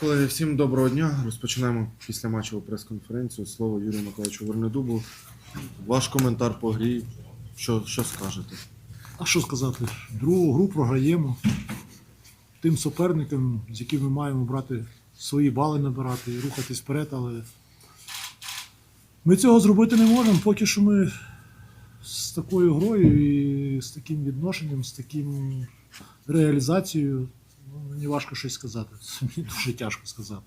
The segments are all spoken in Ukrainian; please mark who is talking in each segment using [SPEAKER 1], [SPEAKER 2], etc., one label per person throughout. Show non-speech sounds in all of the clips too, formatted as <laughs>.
[SPEAKER 1] Колеги, всім доброго дня. Розпочинаємо після матчеву прес-конференцію. Слово Юрію Миколаївичу Вернедубу. Ваш коментар по грі. Що, що скажете?
[SPEAKER 2] А що сказати? Другу гру програємо тим суперникам, з якими ми маємо брати свої бали набирати і рухатись вперед, але ми цього зробити не можемо, поки що ми з такою грою і з таким відношенням, з таким реалізацією, мені важко щось сказати. <laughs> Мені дуже тяжко сказати.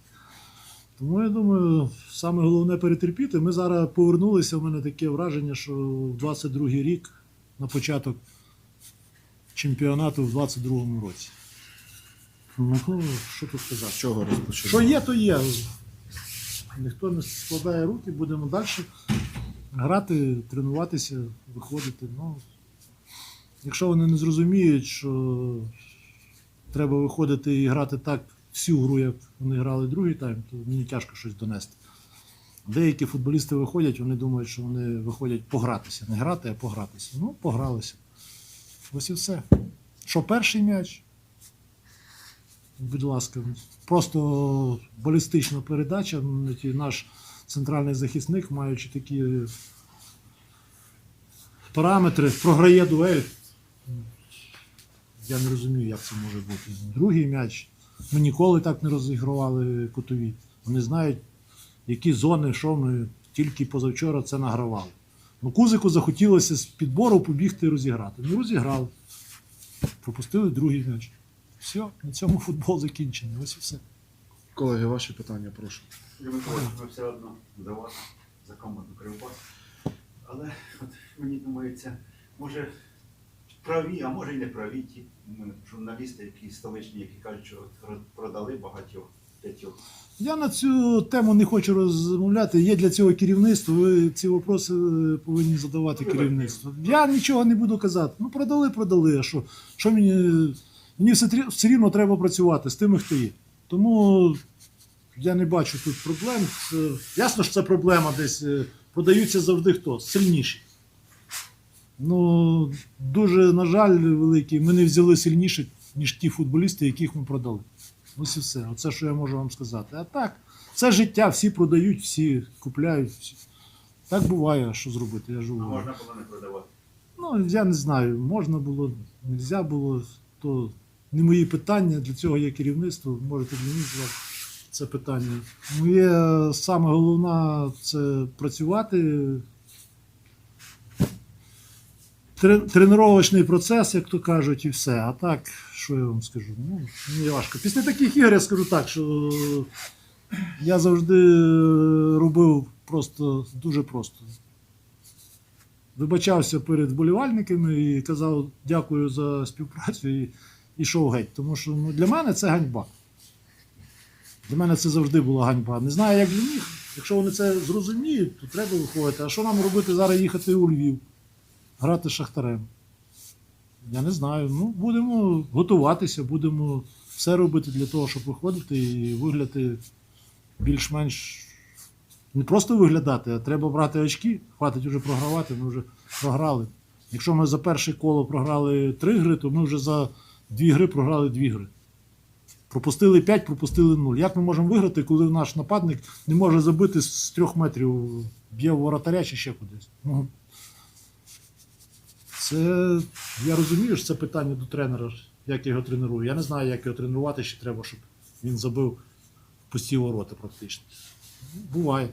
[SPEAKER 2] Тому я думаю, саме головне перетерпіти. Ми зараз повернулися. У мене таке враження, що в 22-й рік на початок чемпіонату в 22-му році. Ну, що тут
[SPEAKER 1] З
[SPEAKER 2] сказати?
[SPEAKER 1] чого розпочинаємо?
[SPEAKER 2] Що є, то є. Ніхто не складає руки, будемо далі грати, тренуватися, виходити. Ну, якщо вони не зрозуміють, що треба виходити і грати так всю гру, як вони грали другий тайм, то мені тяжко щось донести. Деякі футболісти виходять, вони думають, що вони виходять погратися. Не грати, а погратися. Ну, погралися. Ось і все. Що перший м'яч? Будь ласка, просто балістична передача. Наш центральний захисник, маючи такі параметри, програє дуель. Я не розумію, як це може бути. Другий м'яч. Ми ніколи так не розігрували кутові. Вони знають, які зони, що ми тільки позавчора це награвали. Ну, Кузику захотілося з підбору побігти і розіграти. Ну, розіграли. Пропустили другий м'яч. Все, на цьому футбол закінчений. Ось і все.
[SPEAKER 1] Колеги, ваші питання, прошу.
[SPEAKER 3] Юрій Миколаївич, ми все одно за вас, за команду Кривбас. Але от мені думається, може праві, а може й не праві ті журналісти, які столичні, які кажуть, що продали багатьох п'ятьох.
[SPEAKER 2] Я на цю тему не хочу розмовляти. Є для цього керівництво. Ви ці вопроси е, повинні задавати керівництву. Я нічого не буду казати. Ну, продали, продали. А що? Що мені? Мені все, все рівно треба працювати з тими, хто є. Тому я не бачу тут проблем. Ясно, що це проблема десь. е, Продаються завжди хто? Сильніші. Ну, дуже, на жаль, великий, ми не взяли сильніше, ніж ті футболісти, яких ми продали. Ось і все. Оце, що я можу вам сказати. А так, це життя, всі продають, всі купляють. Всі. Так буває, що зробити. Я
[SPEAKER 3] А можна було не продавати.
[SPEAKER 2] Ну, я не знаю, можна було, не можна було, то не мої питання, для цього є керівництво, можете задати це питання. Моє саме головне це працювати. Тре- Тренувальний процес, як то кажуть, і все. А так, що я вам скажу? Ну, мені важко. Після таких ігор я скажу так, що я завжди робив просто дуже просто вибачався перед вболівальниками і казав дякую за співпрацю і йшов геть. Тому що ну, для мене це ганьба. Для мене це завжди була ганьба. Не знаю, як для них. Якщо вони це зрозуміють, то треба виходити. А що нам робити зараз їхати у Львів, грати з Шахтарем? Я не знаю. Ну, будемо готуватися, будемо все робити для того, щоб виходити і виглядати більш-менш не просто виглядати, а треба брати очки. Хватить вже програвати, ми вже програли. Якщо ми за перше коло програли три гри, то ми вже за дві гри програли дві гри. Пропустили 5, пропустили 0. Як ми можемо виграти, коли наш нападник не може забити з трьох метрів, б'є воротаря чи ще кудись? Ну, це я розумію, що це питання до тренера, як я його треную. Я не знаю, як його тренувати ще треба, щоб він забив в пусті ворота практично. Буває.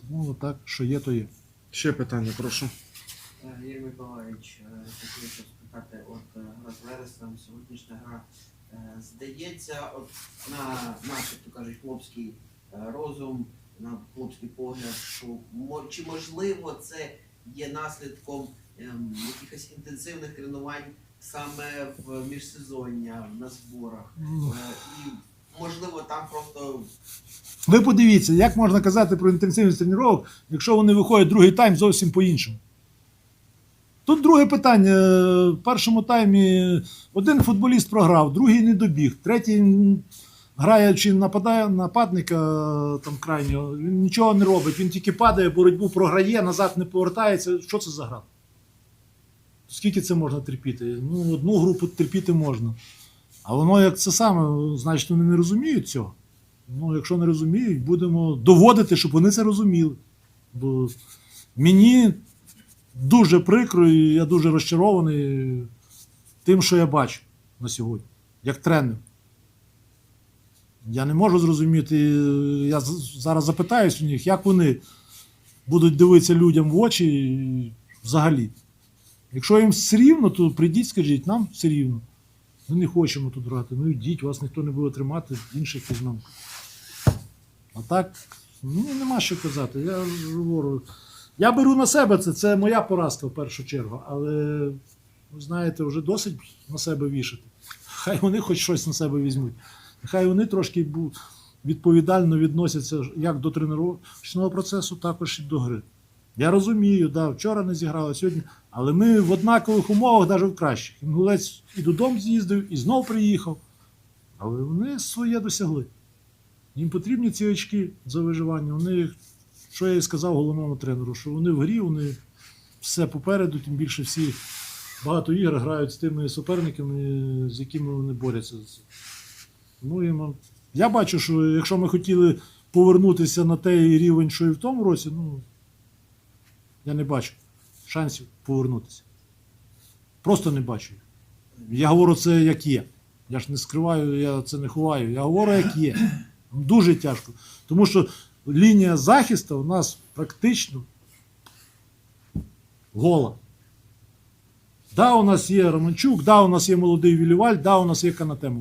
[SPEAKER 2] Тому так, що є, то є.
[SPEAKER 1] Ще питання, прошу.
[SPEAKER 4] Юрій Миколаївич, е, хотів ще спитати, от е, гра з Вересом, сьогоднішня гра. е, Здається, от на наш, як то кажуть, хлопський розум, на хлопський погляд, що чи можливо це є наслідком якихось інтенсивних тренувань саме в міжсезоння, на зборах.
[SPEAKER 2] Ну,
[SPEAKER 4] Е, І можливо там просто
[SPEAKER 2] Ви подивіться, як можна казати про інтенсивність тренувань, якщо вони виходять другий тайм зовсім по-іншому. Тут друге питання. В першому таймі один футболіст програв, другий не добіг, третій, граючи нападає, нападника там крайнього, він нічого не робить, він тільки падає, боротьбу програє, назад не повертається. Що це за гра? Скільки це можна терпіти? Ну, одну групу терпіти можна. А воно як це саме, значить, вони не розуміють цього. Ну, якщо не розуміють, будемо доводити, щоб вони це розуміли. Бо мені дуже прикро, і я дуже розчарований тим, що я бачу на сьогодні, як тренер. Я не можу зрозуміти. Я зараз запитаюсь у них, як вони будуть дивитися людям в очі взагалі. Якщо їм все рівно, то прийдіть, скажіть, нам все рівно. Ми не хочемо тут грати. Ну йдіть, вас ніхто не буде тримати, інших візьмемо. А так, мені нема що казати. Я говорю. Я беру на себе це, це моя поразка в першу чергу, але ви знаєте, вже досить на себе вішати. Хай вони хоч щось на себе візьмуть. Хай вони трошки відповідально відносяться як до тренувального процесу, також і до гри. Я розумію, да, вчора не зіграли сьогодні, але ми в однакових умовах, навіть в кращих. Інгулець і додому з'їздив, і знов приїхав. Але вони своє досягли. Їм потрібні ці очки за виживання. Вони, що я і сказав головному тренеру, що вони в грі, вони все попереду, тим більше всі багато ігор грають з тими суперниками, з якими вони борються. І, ну, я бачу, що якщо ми хотіли повернутися на той рівень, що і в тому році, ну я не бачу шансів повернутися. Просто не бачу. Я говорю це як є. Я ж не скриваю, я це не ховаю. Я говорю, як є. Дуже тяжко. Тому що лінія захисту у нас практично гола. Да, у нас є Романчук, да, у нас є молодий Віліваль, да, у нас є Канате.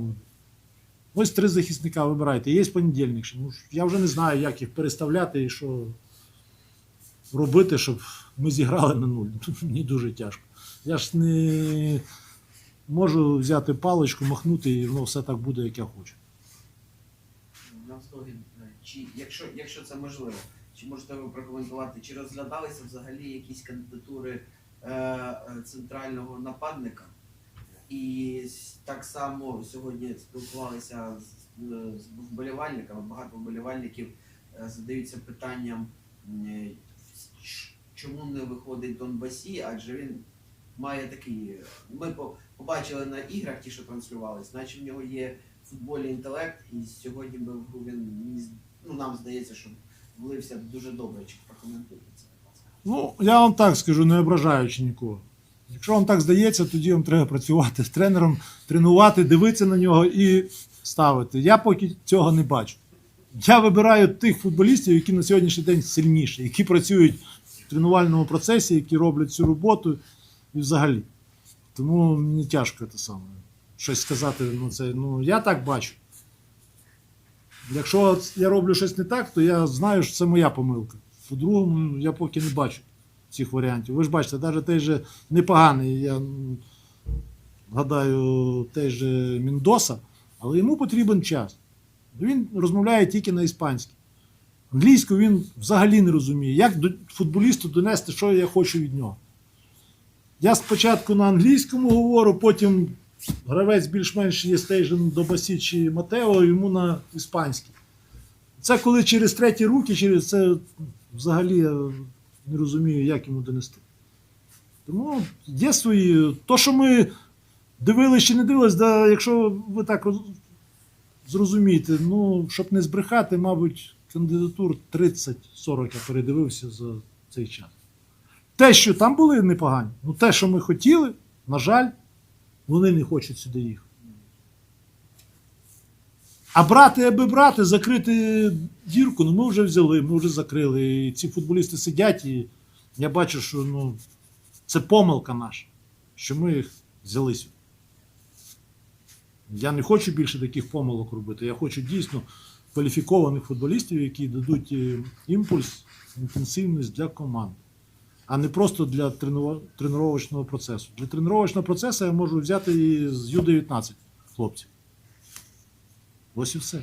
[SPEAKER 2] Ось три захисника вибирайте. Є понедільник. Ну, я вже не знаю, як їх переставляти і що робити, щоб ми зіграли на нуль. <laughs> Мені дуже тяжко. Я ж не можу взяти паличку, махнути, і воно все так буде, як я хочу.
[SPEAKER 4] Е, чи якщо, якщо це можливо, чи можете ви прокоментувати, чи розглядалися взагалі якісь кандидатури е, е, центрального нападника? І так само сьогодні спілкувалися з, е, з вболівальниками. Багато вболівальників задаються питанням, чому не виходить Донбасі, адже він має такий. Ми по- побачили на іграх, ті, що транслювались, наче в нього є в футболі інтелект, і сьогодні би він ну, нам здається, що влився дуже добре. Чи прокоментуйте це.
[SPEAKER 2] Ну, я вам так скажу, не ображаючи нікого. Якщо вам так здається, тоді вам треба працювати з тренером, тренувати, дивитися на нього і ставити. Я поки цього не бачу. Я вибираю тих футболістів, які на сьогоднішній день сильніші, які працюють в тренувальному процесі, які роблять цю роботу і взагалі. Тому мені тяжко це саме. Щось сказати на це. Ну, я так бачу. Якщо я роблю щось не так, то я знаю, що це моя помилка. По-другому, я поки не бачу цих варіантів. Ви ж бачите, навіть той же непоганий, я гадаю, той же Міндоса, але йому потрібен час. Він розмовляє тільки на іспанській. Англійську він взагалі не розуміє. Як футболісту донести, що я хочу від нього? Я спочатку на англійському говорю, потім гравець більш-менш є стейжен до Басі чи Матео, йому на іспанській. Це коли через треті руки, через це взагалі я не розумію, як йому донести. Тому є свої. То, що ми дивилися чи не дивились, да, якщо ви так роз- зрозумієте, ну, щоб не збрехати, мабуть, кандидатур 30-40 я передивився за цей час. Те, що там були непогані, ну те, що ми хотіли, на жаль, вони не хочуть сюди їхати. А брати, аби брати, закрити дірку, ну ми вже взяли, ми вже закрили. І ці футболісти сидять, і я бачу, що ну, це помилка наша, що ми їх взяли сюди. Я не хочу більше таких помилок робити. Я хочу дійсно кваліфікованих футболістів, які дадуть е, імпульс, інтенсивність для команди, а не просто для тренува- тренувального процесу. Для тренувального процесу я можу взяти і з Ю-19 хлопців. Ось і все.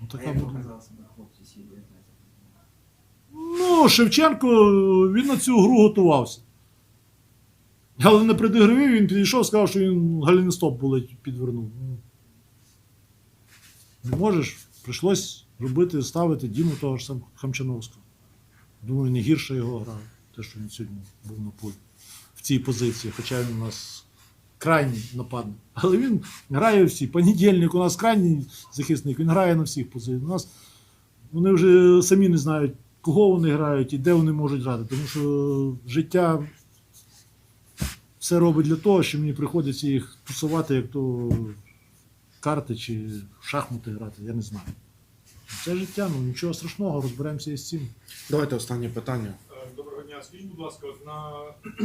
[SPEAKER 2] Ну, така буде.
[SPEAKER 4] себе хлопці сі 19?
[SPEAKER 2] Ну, Шевченко він на цю гру готувався. Але на предігрові він підійшов, сказав, що він галіностоп болить підвернув. Ну, Не можеш, прийшлось робити, ставити Діму того ж сам Хамчановського. Думаю, не гірше його гра, те, що він сьогодні був на полі в цій позиції, хоча він у нас крайній нападник. Але він грає всі. Понедільник у нас крайній захисник, він грає на всіх позиціях. У нас вони вже самі не знають, кого вони грають і де вони можуть грати. Тому що життя все робить для того, що мені приходиться їх тусувати, як то карти чи шахмати грати, я не знаю. Це життя, ну нічого страшного, розберемося із цим.
[SPEAKER 1] Давайте останнє питання.
[SPEAKER 5] Е, Доброго дня. Скажіть, будь ласка, от на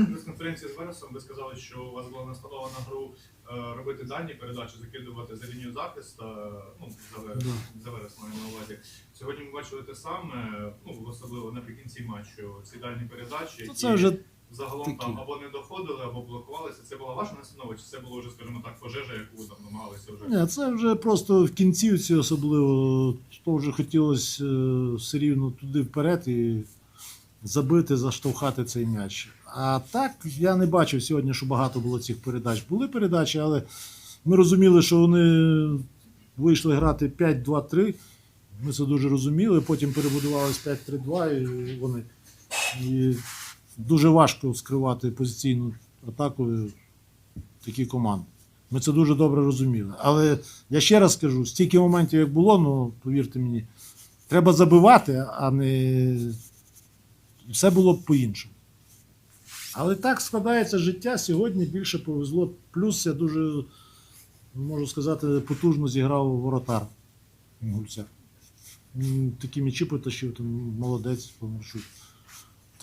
[SPEAKER 5] прес-конференції з Вересом ви сказали, що у вас була настанова на гру е, робити дальні передачі, закидувати за лінію захисту, е, ну, за, Верес, за Верес маю на увазі. Сьогодні ми бачили те саме, ну, особливо наприкінці матчу, ці дальні передачі,
[SPEAKER 2] То
[SPEAKER 5] які
[SPEAKER 2] це вже
[SPEAKER 5] загалом
[SPEAKER 2] такі.
[SPEAKER 5] там або не доходили, або блокувалися. Це була ваша настанова, чи це було вже, скажімо так, пожежа, яку ви там намагалися вже?
[SPEAKER 2] Ні, це вже просто в кінцівці особливо. То вже хотілося е, все рівно туди вперед і забити, заштовхати цей м'яч. А так я не бачив сьогодні, що багато було цих передач. Були передачі, але ми розуміли, що вони вийшли грати 5-2-3. Ми це дуже розуміли. Потім перебудувалися 5-3-2 і вони. І дуже важко скривати позиційну атаку такі команди. Ми це дуже добре розуміли. Але я ще раз скажу: стільки моментів, як було, ну повірте мені, треба забивати, а не все було б по-іншому. Але так складається життя. Сьогодні більше повезло. Плюс я дуже, можу сказати, потужно зіграв воротар Гульця. Такі м'ячі потащив, там молодець по маршруту.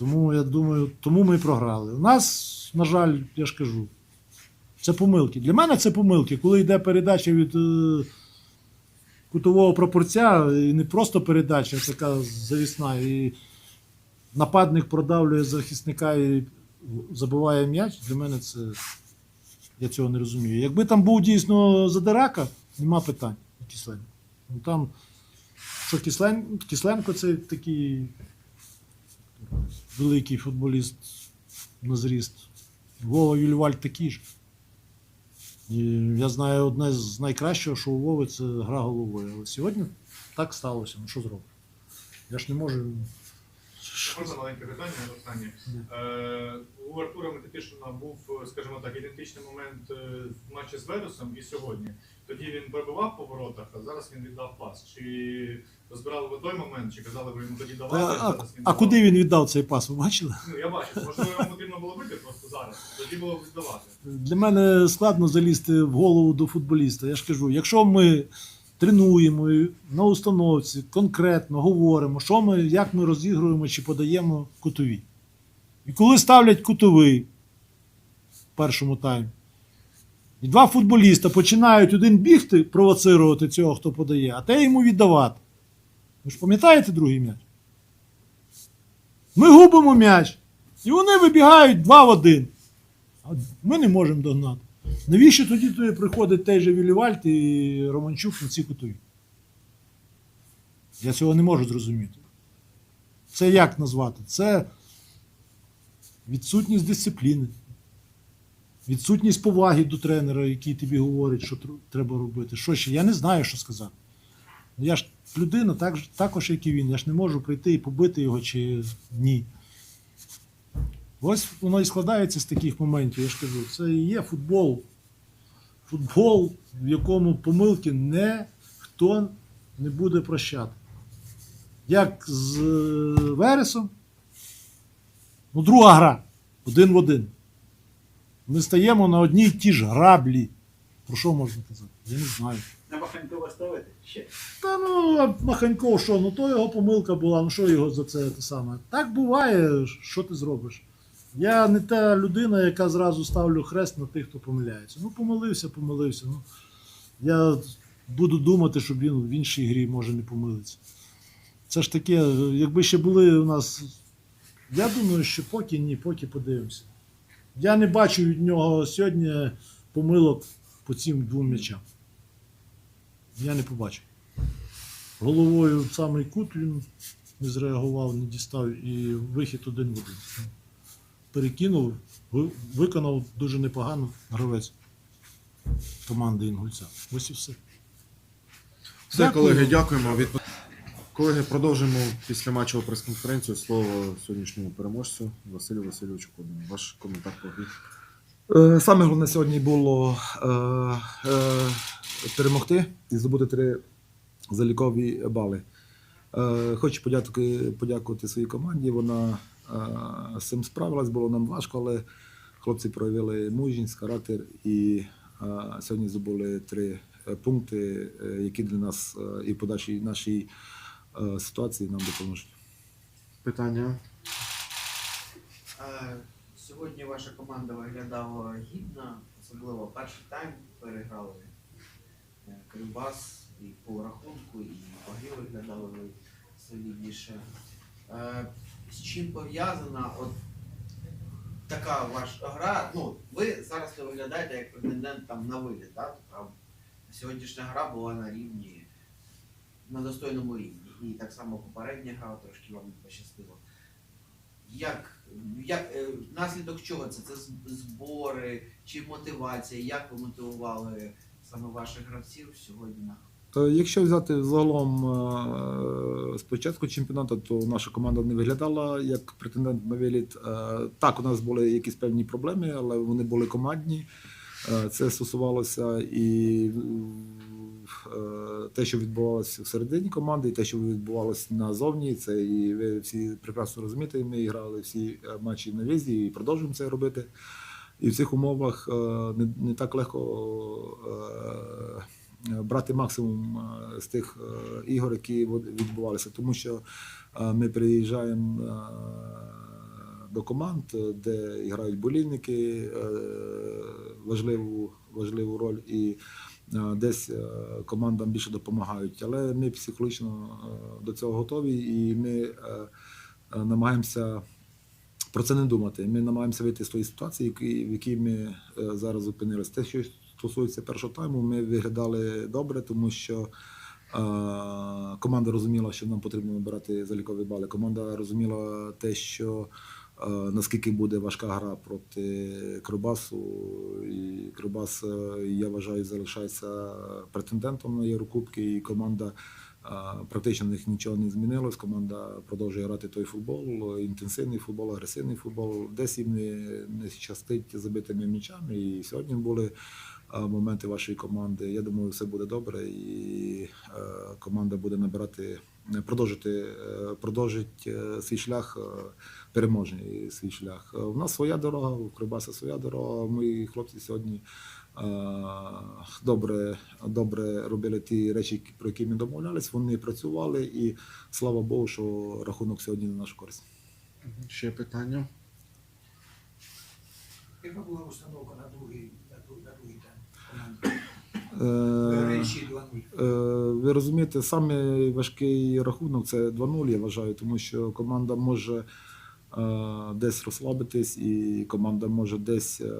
[SPEAKER 2] Тому я думаю, тому ми і програли. У нас, на жаль, я ж кажу, це помилки. Для мене це помилки. Коли йде передача від е, кутового пропорця, і не просто передача, а така завісна, і нападник продавлює захисника і забиває м'яч, для мене це. Я цього не розумію. Якби там був дійсно Задирака, нема питань. Кисленко. Ну там, що Кислен, Кисленко це такий великий футболіст на зріст. Вова Юльваль такий ж. І я знаю одне з найкращого, що у Вови це гра головою. Але сьогодні так сталося. Ну що зробити? Я ж не можу.
[SPEAKER 5] Можна маленьке питання останнє. Е, у Артура Мететишина був, скажімо так, ідентичний момент е, в матчі з Вересом і сьогодні. Тоді він пробивав по воротах, а зараз він віддав пас. Чи розбирали ви той момент, чи казали ви йому тоді
[SPEAKER 2] А,
[SPEAKER 5] давати,
[SPEAKER 2] а,
[SPEAKER 5] зараз він
[SPEAKER 2] а
[SPEAKER 5] давав?
[SPEAKER 2] куди він віддав цей пас? Ви бачили?
[SPEAKER 5] Ну, я бачу, можливо, йому потрібно було бити просто зараз. Тоді було б віддавати.
[SPEAKER 2] Для мене складно залізти в голову до футболіста. Я ж кажу, якщо ми тренуємо на установці, конкретно говоримо, що ми, як ми розігруємо чи подаємо кутові. І коли ставлять кутовий в першому таймі, і два футболіста починають один бігти, провоцирувати цього, хто подає, а те йому віддавати. Ви ж пам'ятаєте другий м'яч? Ми губимо м'яч, і вони вибігають два в один. А ми не можемо догнати. Навіщо тоді приходить той же Вілівальд і Романчук на ці кутові? Я цього не можу зрозуміти. Це як назвати? Це відсутність дисципліни, відсутність поваги до тренера, який тобі говорить, що треба робити. Що ще? Я не знаю, що сказати. Я ж людина, так, також, як і він. Я ж не можу прийти і побити його чи ні. Ось воно і складається з таких моментів. Я ж кажу, це і є футбол. Футбол, в якому помилки ніхто не буде прощати. Як з е, Вересом, ну, друга гра, один в один. Ми стаємо на одній ті ж граблі. Про що можна казати? Я не знаю.
[SPEAKER 3] На Маханькова ставити ще.
[SPEAKER 2] Та ну, а Маханько, що, ну то його помилка була, ну що його за це те саме. Так буває, що ти зробиш? Я не та людина, яка зразу ставлю хрест на тих, хто помиляється. Ну, помилився, помилився. Ну, я буду думати, що він в іншій грі може не помилиться. Це ж таке, якби ще були у нас. Я думаю, що поки ні, поки подивимося. Я не бачу від нього сьогодні помилок по цим двом м'ячам. Я не побачив. Головою в самий кут він не зреагував, не дістав і вихід один в один. Перекинув, виконав дуже непогано гравець команди Інгульця. Ось і все.
[SPEAKER 1] Все,
[SPEAKER 2] Дякую.
[SPEAKER 1] колеги, дякуємо. Від... Колеги, продовжимо після матчеву прес-конференцію. Слово сьогоднішньому переможцю Василю Васильовичу Кодину. Ваш коментар по грі.
[SPEAKER 6] Е, Саме головне сьогодні було е, е, перемогти і здобути три залікові бали. Е, Хочу подякувати, подякувати своїй команді. Вона е, з цим справилась, було нам важко, але хлопці проявили мужність, характер і е, сьогодні здобули три пункти, які для нас і в подальшій нашій ситуації нам допоможуть.
[SPEAKER 1] Питання.
[SPEAKER 4] Сьогодні ваша команда виглядала гідно, особливо перший тайм переграли Кривбас і по рахунку, і по грі виглядали ви солідніше. Е, З чим пов'язана от така ваша гра? Ну, ви зараз не виглядаєте як претендент там на виліт, так? Тобто, Сьогоднішня гра була на рівні, на достойному рівні. І так само попередня гра трошки вам не пощастило. Як, як е, наслідок чого це? Це збори чи мотивація? Як ви мотивували саме ваших гравців сьогодні на
[SPEAKER 6] Якщо взяти загалом е, з початку чемпіонату, то наша команда не виглядала як претендент на виліт. Е, Так, у нас були якісь певні проблеми, але вони були командні. Е, Це стосувалося і те, що відбувалося всередині команди, і те, що відбувалося назовні. Це і ви всі прекрасно розумієте. Ми грали всі матчі на в'їзді і продовжуємо це робити. І в цих умовах не, так легко брати максимум е, з тих е, ігор, які відбувалися, тому що е, ми приїжджаємо е, до команд, е, де грають болільники, е, важливу, важливу роль і е, десь е, командам більше допомагають. Але ми психологічно е, до цього готові і ми е, е, намагаємося. Про це не думати. Ми намагаємося вийти з тої ситуації, в якій ми е, зараз опинилися. Те, що стосується першого тайму, ми виглядали добре, тому що е, команда розуміла, що нам потрібно набирати залікові бали. Команда розуміла те, що е, наскільки буде важка гра проти Кривбасу. І Кривбас, е, я вважаю, залишається претендентом на Єврокубки, і команда. Практично них нічого не змінилось. Команда продовжує грати той футбол, інтенсивний футбол, агресивний футбол. Десь їм не, не щастить забитими м'ячами. І сьогодні були моменти вашої команди. Я думаю, все буде добре, і е, команда буде набирати, продовжити, е, продовжить е, свій шлях, е, переможний свій шлях. Е, У нас своя дорога, у Кривбаса своя дорога. Ми хлопці сьогодні. е, Добре, добре робили ті речі, про які ми домовлялись. Вони працювали, і слава Богу, що рахунок сьогодні на нашу користь.
[SPEAKER 1] Ще питання.
[SPEAKER 7] Яка була установка на другий, на друг- на другий тайм команди?
[SPEAKER 6] Е, Е, Ви розумієте, саме важкий рахунок це 2-0, я вважаю, тому що команда може е, десь розслабитись, і команда може десь е,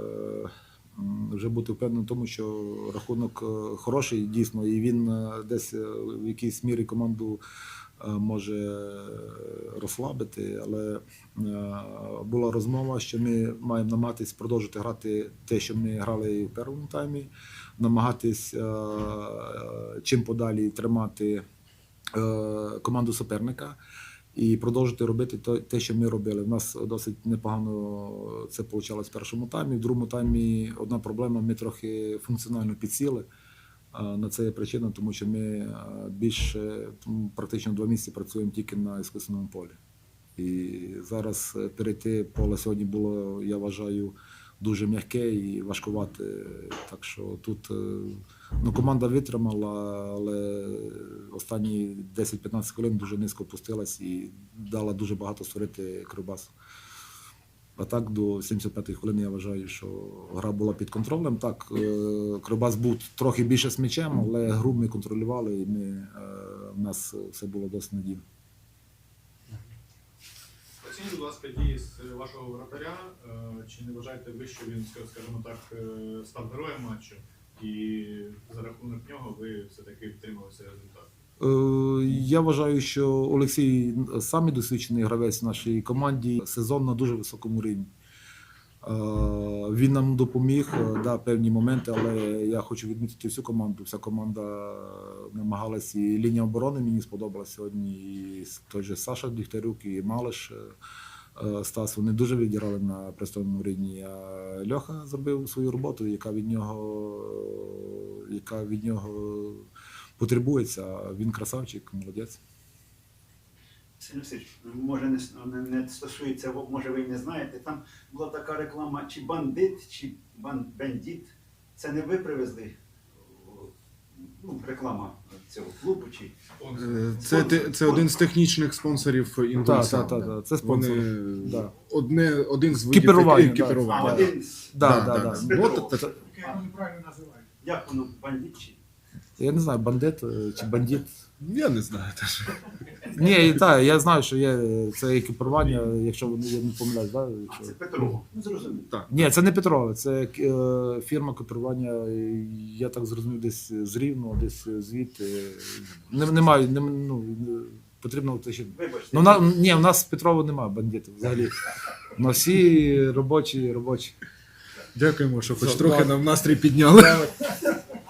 [SPEAKER 6] вже бути впевнена в тому, що рахунок хороший, дійсно, і він десь в якійсь мірі команду може розслабити. Але е, була розмова, що ми маємо намагатись продовжити грати те, що ми грали і в першому таймі намагатись е, чим подалі тримати е, команду суперника і продовжити робити те, що ми робили. У нас досить непогано це вийшло в першому таймі. В другому таймі одна проблема: ми трохи функціонально підсіли. На це є причина, тому що ми більше практично два місяці працюємо тільки на іскусному полі. І зараз е, перейти поле сьогодні було, я вважаю, дуже м'яке і важкувате. Так що тут е, ну, команда витримала, але останні 10-15 хвилин дуже низько опустилась і дала дуже багато створити Кривбасу. А так до 75-ї хвилини я вважаю, що гра була під контролем. Так, е, Кривбас був трохи більше з м'ячем, але гру ми контролювали і ми, е, в нас все було досить надійно.
[SPEAKER 5] Оцініть, будь ласка, дії з вашого вратаря. Е, Чи не вважаєте ви, що він, скажімо так, став героєм матчу, і за рахунок нього ви все-таки втримали цей результат?
[SPEAKER 6] Е, Я вважаю, що Олексій самий досвідчений гравець в нашій команді сезон на дуже високому рівні. Е, Він нам допоміг, е, да, певні моменти, але я хочу відмітити всю команду. Вся команда намагалась, і лінія оборони мені сподобалась сьогодні. І той же Саша Дігтярюк, і Малиш. Стас, вони дуже відіграли на престольному рівні. А Льоха зробив свою роботу, яка від нього, яка від нього потребується. Він красавчик, молодець.
[SPEAKER 3] Сергій Васильович, може не, не, не стосується, може ви й не знаєте, там була така реклама, чи бандит, чи бан, бандит. Це не ви привезли ну, реклама цього клубу, чи
[SPEAKER 1] Е, Це, те- це один з технічних спонсорів
[SPEAKER 6] Так, так, так, так, це спонсор.
[SPEAKER 1] Вони
[SPEAKER 6] Да.
[SPEAKER 1] одне, один з видів
[SPEAKER 6] Кіпірування,
[SPEAKER 1] таки-
[SPEAKER 3] а,
[SPEAKER 1] екіпірування.
[SPEAKER 3] один з
[SPEAKER 6] Да,
[SPEAKER 1] Да,
[SPEAKER 6] да,
[SPEAKER 1] да, це-
[SPEAKER 3] як воно бандит чи
[SPEAKER 6] Я не знаю, бандит е, чи бандит.
[SPEAKER 1] Я не знаю теж.
[SPEAKER 6] Ні, так, я знаю, що є це екіпірування, якщо вони я не помиляюсь, да? якщо-
[SPEAKER 3] це Петро. Ну зрозуміло.
[SPEAKER 6] Ні, це не Петро, це е, фірма копірування, е, я так зрозумів, десь з Рівного, десь звідти. Не, немає, не, ну, потрібно уточнити.
[SPEAKER 3] Вибачте.
[SPEAKER 6] Ну, на, ні, у нас в Петрово немає бандитів взагалі. На всі робочі, робочі.
[SPEAKER 1] Дякуємо, що хоч трохи
[SPEAKER 6] да.
[SPEAKER 1] нам настрій підняли.